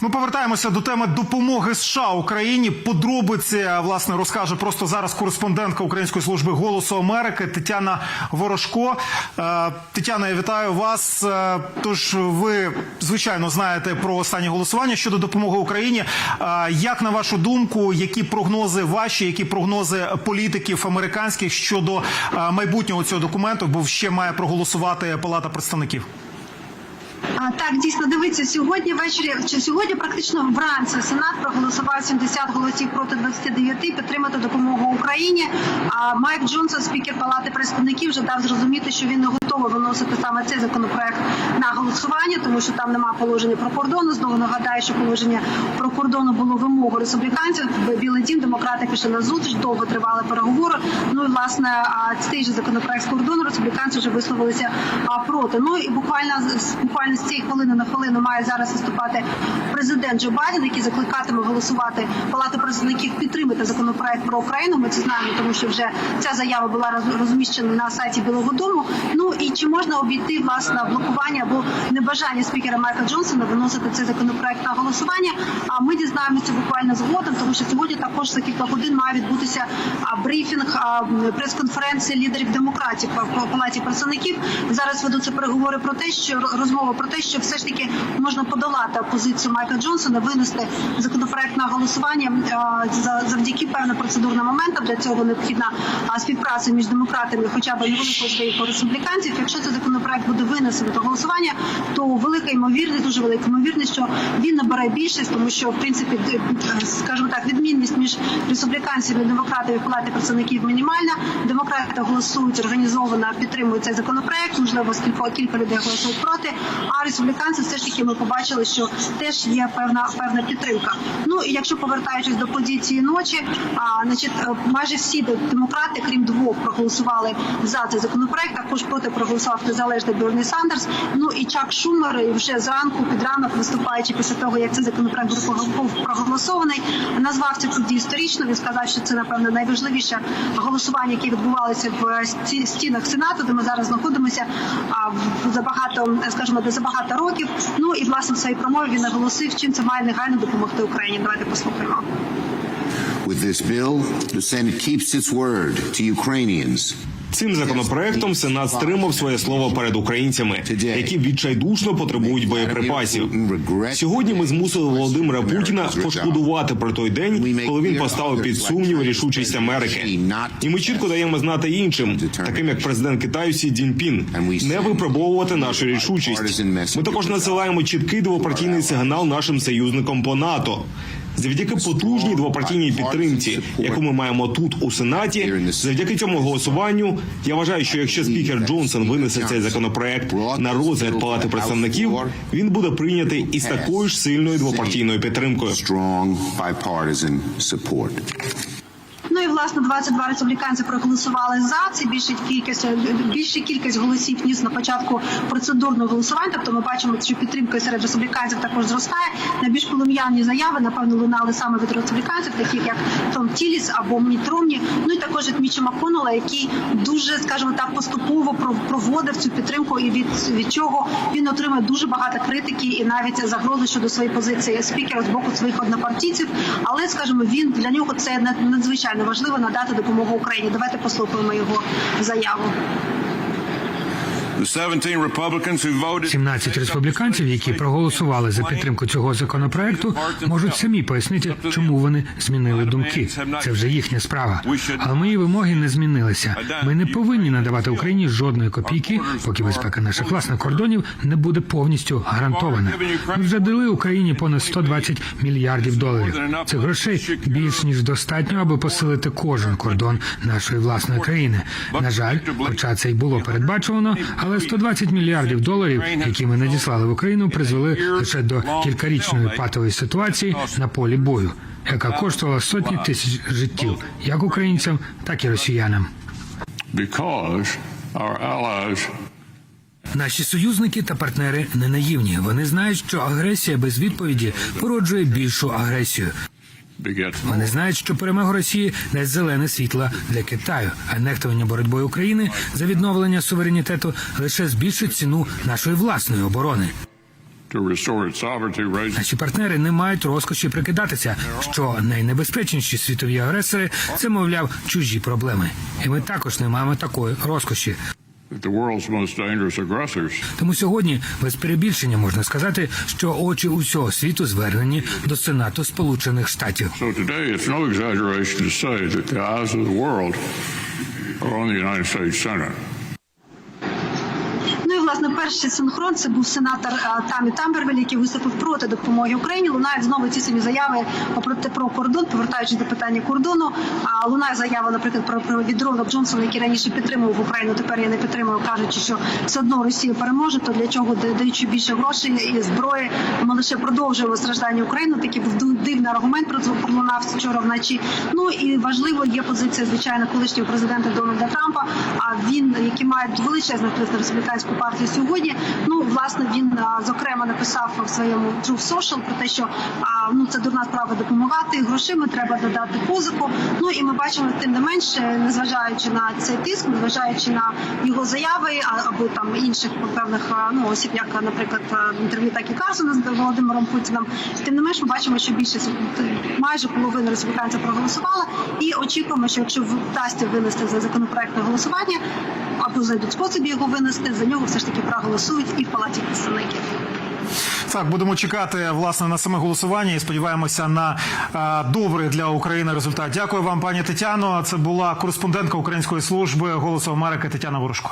Ми повертаємося до теми допомоги США Україні. Подробиці е, власне розкаже просто зараз кореспондентка Української служби голосу Америки Тетяна Ворожко. Е, Тетяна, я вітаю вас. Е, Тож ви звичайно знаєте про останнє голосування щодо допомоги Україні. Як на вашу думку, які прогнози ваші, які прогнози політиків американських щодо майбутнього цього документу? Бо ще має проголосувати Палата представників. А, Так, дійсно, дивіться, сьогодні ввечері, чи сьогодні практично вранці Сенат проголосував 70 голосів проти 29 підтримати допомогу Україні. А Майк Джонсон, спікер Палати представників, вже дав зрозуміти, що він не готовий виносити саме цей законопроект на голосування, тому що там немає положення про кордону. Знову нагадаю, що положення про кордону було вимогою республіканців. Білий дім демократи пішли на зустріч, довго тривали переговори. Ну і власне цей же законопроект з кордону республіканці вже висловилися проти. Ну і буквально буквально цієї хвилини на хвилину має зараз виступати президент Джо Байден, який закликатиме голосувати Палату представників підтримати законопроект про Україну. Ми це знаємо, тому що вже ця заява була роз- розміщена на сайті Білого Дому. Ну і чи можна обійти власне блокування або небажання спікера Майка Джонсона виносити цей законопроект на голосування? А ми дізнаємося буквально згодом, тому що сьогодні також за кілька годин має відбутися брифінг прес-конференції лідерів демократів по палаті представників. Зараз ведуться переговори про те, що розмова про те, що все ж таки можна подолати опозицію Майка Джонсона, винести законопроект на голосування за- завдяки певним процедурним моментам. Для цього необхідна співпраця між демократами, хоча б невеликого своїх республіканців. Якщо цей законопроект буде винесено до голосування, то велика ймовірність, дуже велика ймовірність, що він набере більшість, тому що в принципі, е, скажімо так, відмінність між республіканцями і демократами в палаті представників мінімальна. Демократи голосують організовано, підтримують цей законопроект. Можливо, скільки кілька людей голосують проти. А республіканці все ж таки ми побачили, що теж є певна певна підтримка. Ну і якщо повертаючись до позиції ночі, а значить е, майже всі де- демократи, крім двох, проголосували за цей законопроект. Також проти проголосував незалежний Берні Сандерс. Ну і Чак Шумер вже зранку під ранок, виступаючи після того, як цей законопроект був проголосований, назвав цю подію історично. Він сказав, що це напевно найважливіше голосування, яке відбувалося в сті- стінах сенату, де ми зараз знаходимося. А в- за багато, скажімо, за багато років. Ну і власне в своїй промові він наголосив, чим це має негайно допомогти Україні. Давайте послухаємо. With this bill, the Senate keeps its word to Ukrainians. Цим законопроектом Сенат стримав своє слово перед українцями, які відчайдушно потребують боєприпасів. Сьогодні ми змусили Володимира Путіна пошкодувати про той день, коли він поставив під сумнів рішучість Америки. І ми чітко даємо знати іншим, таким як президент Китаю Сі Цзіньпін, не випробовувати нашу рішучість. Ми також насилаємо чіткий двопартійний сигнал нашим союзникам по НАТО. Завдяки потужній двопартійній підтримці, яку ми маємо тут у сенаті, завдяки цьому голосуванню, я вважаю, що якщо спікер Джонсон винесе цей законопроект на розгляд палати представників, він буде прийнятий із такою ж сильною двопартійною підтримкою. Strong bipartisan support. Ну і власне 22 республіканці проголосували за це більше кількість більше кількість голосів ніж на початку процедурного голосування. Тобто ми бачимо, що підтримка серед республіканців також зростає. Найбільш полум'яні заяви напевно лунали саме від республіканців, таких як Том Тіліс або Міт Ну і також від Міча Маконела, який дуже, скажімо так, поступово проводив цю підтримку, і від, від чого він отримує дуже багато критики і навіть загрози щодо своєї позиції спікера з боку своїх однопартійців. Але скажімо, він для нього це над- надзвичайно важливо надати допомогу Україні. Давайте послухаємо його заяву. The 17 Republicans who voted 17 республіканців, які проголосували за підтримку цього законопроекту, можуть самі пояснити, чому вони змінили думки. Це вже їхня справа. Але мої вимоги не змінилися. Ми не повинні надавати Україні жодної копійки, поки безпека наших власних кордонів не буде повністю гарантована. Ми вже дали Україні понад 120 мільярдів доларів. Цих грошей більш ніж достатньо, аби посилити кожен кордон нашої власної країни. На жаль, хоча це й було передбачувано, але 120 мільярдів доларів, які ми надіслали в Україну, призвели лише до кількарічної патової ситуації на полі бою, яка коштувала сотні тисяч життів, як українцям, так і росіянам. Наші союзники та партнери не наївні. Вони знають, що агресія без відповіді породжує більшу агресію. Вони знають, що перемога Росії дасть зелене світло для Китаю, а нехтування боротьбою України за відновлення суверенітету лише збільшить ціну нашої власної оборони. Наші партнери не мають розкоші прикидатися, що найнебезпечніші світові агресори це, мовляв, чужі проблеми. І ми також не маємо такої розкоші. Тому сьогодні без перебільшення можна сказати, що очі усього світу звернені до Сенату Сполучених Штатів. So today, it's no exaggeration to say that the eyes of the world are on the United States Senate. Власне перший синхрон це був сенатор е, Тамі Тамбервель, який виступив проти допомоги Україні. Лунають знову ті самі заяви про про кордон, повертаючись до питання кордону. А лунає заява, наприклад, про, про від Джонсона, який раніше підтримував Україну. Тепер я не підтримую, кажучи, що все одно Росія переможе. То для чого даючи більше грошей і зброї, ми лише продовжуємо страждання України. Такий був дивний аргумент про пролунав вчора вночі. Ну і важливо є позиція звичайно колишнього президента Дональда Трампа. А він, який має величезний вплив на республіканську партію сьогодні. Ну власне він зокрема написав в своєму Truth Social про те, що ну це дурна справа допомагати грошима. Треба додати позику. Ну і ми бачимо тим не менше, незважаючи на цей тиск, незважаючи на його заяви або там інших певних ну осіб, як наприклад а, інтерв'ю Такі Карсона з Володимиром Путіним. Тим не менш, ми бачимо, що більшість майже половина республіканців проголосувала, і очікуємо, що якщо вдасться винести за законопроект на голосування або знайдуть спосіб його винести, за нього все ж таки проголосують і в палаті представників. Так, будемо чекати власне на саме голосування і сподіваємося на е, добрий для України результат. Дякую вам, пані Тетяно. Це була кореспондентка Української служби Голосу Америки Тетяна Ворожко.